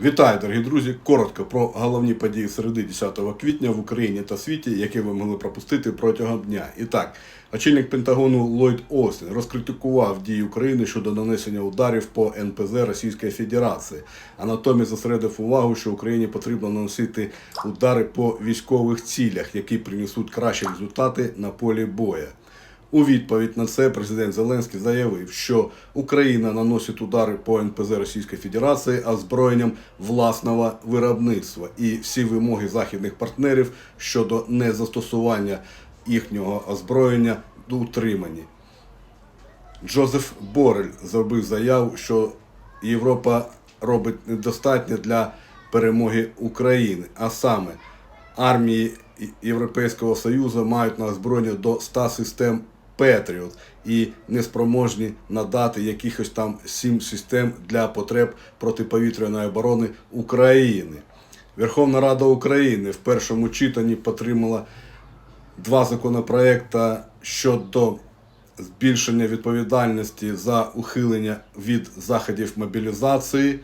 Вітаю, дорогі друзі! Коротко про головні події середи 10 квітня в Україні та світі, які ви могли пропустити протягом дня. І так, очільник Пентагону Ллойд Остін розкритикував дії України щодо нанесення ударів по НПЗ Російської Федерації, а натомість зосередив увагу, що Україні потрібно наносити удари по військових цілях, які принесуть кращі результати на полі бою. У відповідь на це президент Зеленський заявив, що Україна наносить удари по НПЗ Російської Федерації озброєнням власного виробництва і всі вимоги західних партнерів щодо незастосування їхнього озброєння утримані. Джозеф Борель зробив заяву, що Європа робить недостатньо для перемоги України, а саме армії Європейського Союзу мають на озброєння до 100 систем Петріот і неспроможні надати якихось там 7 систем для потреб протиповітряної оборони України. Верховна Рада України в першому читанні підтримала два законопроекти щодо збільшення відповідальності за ухилення від заходів мобілізації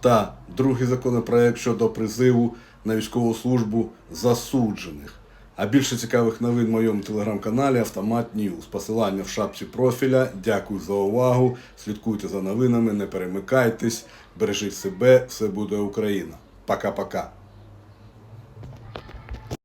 та другий законопроект щодо призиву на військову службу засуджених. А більше цікавих новин в моєму телеграм-каналі Автомат Ньюз. Посилання в шапці профіля. Дякую за увагу. Слідкуйте за новинами, не перемикайтесь, бережіть себе, все буде Україна. Пока-пока.